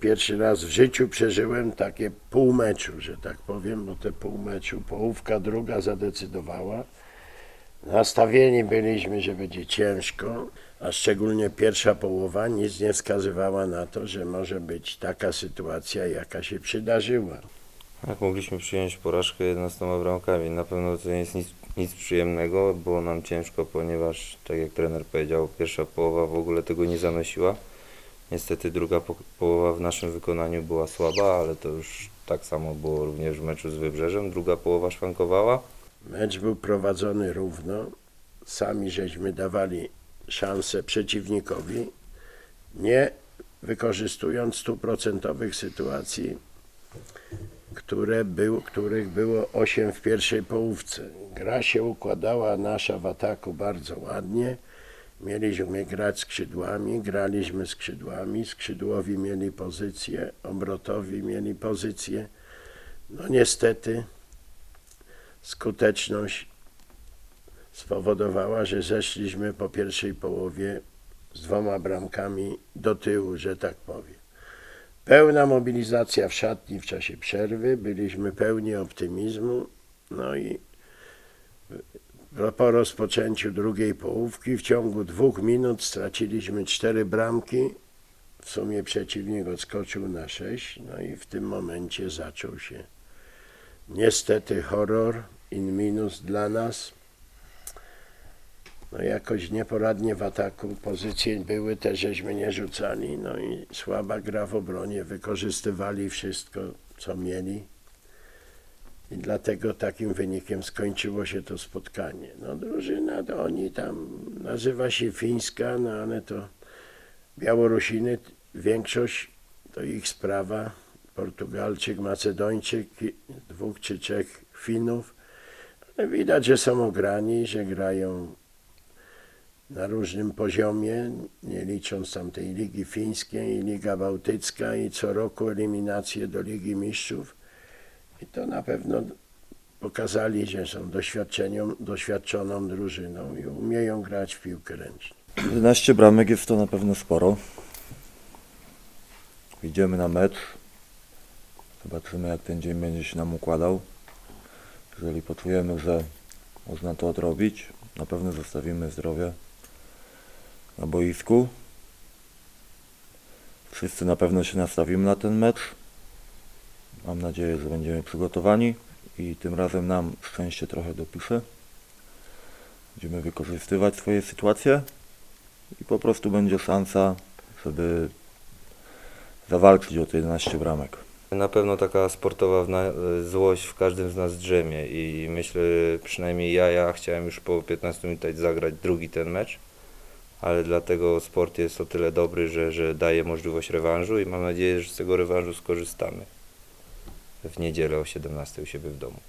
pierwszy raz w życiu przeżyłem takie pół meczu, że tak powiem, bo te pół meczu, połówka druga zadecydowała. Nastawieni byliśmy, że będzie ciężko, a szczególnie pierwsza połowa nic nie wskazywała na to, że może być taka sytuacja, jaka się przydarzyła. Jak mogliśmy przyjąć porażkę 11 bramkami? Na pewno to nie jest nic, nic przyjemnego, było nam ciężko, ponieważ, tak jak trener powiedział, pierwsza połowa w ogóle tego nie zanosiła. Niestety druga po- połowa w naszym wykonaniu była słaba, ale to już tak samo było również w meczu z Wybrzeżem. Druga połowa szwankowała. Mecz był prowadzony równo. Sami żeśmy dawali szansę przeciwnikowi, nie wykorzystując stuprocentowych sytuacji, które był, których było 8 w pierwszej połówce. Gra się układała nasza w ataku bardzo ładnie. Mieliśmy grać skrzydłami, graliśmy skrzydłami, skrzydłowi mieli pozycję, obrotowi mieli pozycję. No niestety skuteczność spowodowała, że zeszliśmy po pierwszej połowie z dwoma bramkami do tyłu, że tak powiem. Pełna mobilizacja w szatni w czasie przerwy, byliśmy pełni optymizmu, no i po rozpoczęciu drugiej połówki w ciągu dwóch minut straciliśmy cztery bramki. W sumie przeciwnik odskoczył na sześć, no i w tym momencie zaczął się niestety horror in minus dla nas. No jakoś nieporadnie w ataku, pozycje były te, żeśmy nie rzucali, no i słaba gra w obronie, wykorzystywali wszystko, co mieli. I dlatego takim wynikiem skończyło się to spotkanie. No drużyna to oni tam, nazywa się fińska, no ale to Białorusiny, większość to ich sprawa. Portugalczyk, Macedończyk, dwóch czy trzech Finów. Ale widać, że są ograni, że grają na różnym poziomie, nie licząc tamtej Ligi Fińskiej Liga Bałtycka i co roku eliminacje do Ligi Mistrzów. I to na pewno pokazali, że są doświadczoną drużyną i umieją grać w piłkę ręczną. 11 bramek jest to na pewno sporo. Idziemy na mecz. Zobaczymy jak ten dzień będzie się nam układał. Jeżeli poczujemy, że można to odrobić, na pewno zostawimy zdrowie na boisku. Wszyscy na pewno się nastawimy na ten mecz. Mam nadzieję, że będziemy przygotowani i tym razem nam szczęście trochę dopisze. Będziemy wykorzystywać swoje sytuacje i po prostu będzie szansa, żeby zawalczyć o te 11 bramek. Na pewno taka sportowa złość w każdym z nas drzemie i myślę, przynajmniej ja, ja chciałem już po 15 minutach zagrać drugi ten mecz, ale dlatego sport jest o tyle dobry, że, że daje możliwość rewanżu i mam nadzieję, że z tego rewanżu skorzystamy w niedzielę o 17 u siebie w domu.